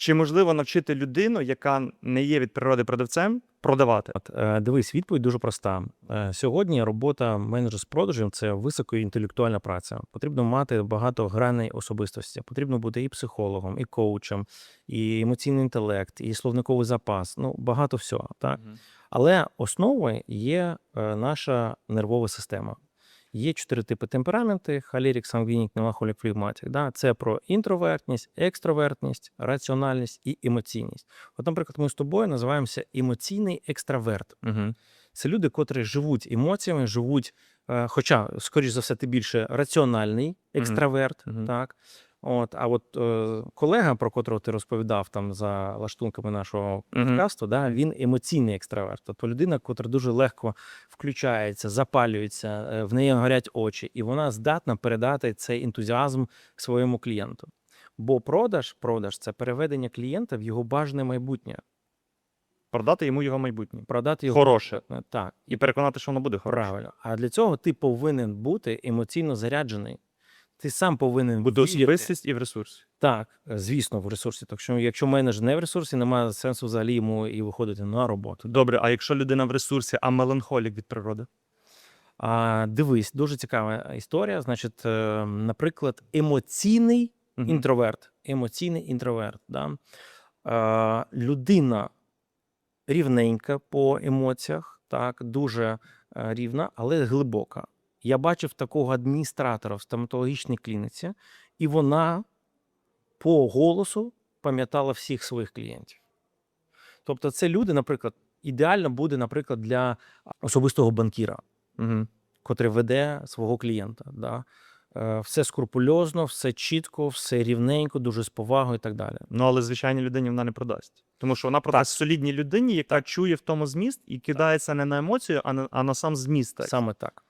Чи можливо навчити людину, яка не є від природи продавцем, продавати? От, е, дивись, відповідь дуже проста. Е, сьогодні робота менеджера з продажів це високоінтелектуальна праця. Потрібно мати багато граней особистості. Потрібно бути і психологом, і коучем, і емоційний інтелект, і словниковий запас. Ну багато всього. Так але основою є е, наша нервова система. Є чотири типи темпераменти: халірік, сангвінік, немахолік, флегматик. Да? Це про інтровертність, екстравертність, раціональність і емоційність. От, наприклад, ми з тобою називаємося емоційний екстраверт. Угу. Це люди, котрі живуть емоціями, живуть, е, хоча, скоріш за все, ти більше раціональний екстраверт, Угу. так. От, а от е, колега, про котрого ти розповідав там за лаштунками нашого подкасту, да, він емоційний екстраверт. Тобто людина, котра дуже легко включається, запалюється, е, в неї горять очі, і вона здатна передати цей ентузіазм своєму клієнту. Бо продаж, продаж це переведення клієнта в його бажане майбутнє, Продати йому його майбутнє. продати його Хороше. Так. І переконати, що воно буде хороше. Правильно. А для цього ти повинен бути емоційно заряджений. Ти сам повинен вірити. особистість і в ресурсі. Так, е, звісно, в ресурсі. Так що, якщо менеджер не в ресурсі, немає сенсу взагалі йому і виходити на роботу. Добре, а якщо людина в ресурсі, а меланхолік від природи? А дивись, дуже цікава історія. Значить, е, наприклад, емоційний Мгм. інтроверт. Емоційний інтроверт. Да? Е, людина рівненька по емоціях, так, дуже рівна, але глибока. Я бачив такого адміністратора в стоматологічній клініці, і вона по голосу пам'ятала всіх своїх клієнтів. Тобто, це люди, наприклад, ідеально буде, наприклад, для особистого банкіра Угу. котрий веде свого клієнта. Да? Е, Все скрупульозно, все чітко, все рівненько, дуже з повагою і так далі. Ну, але звичайній людині вона не продасть. Тому що вона продасть солідній людині, яка чує в тому зміст і кидається не на емоцію, а на, а на сам зміст. тексту. Саме так.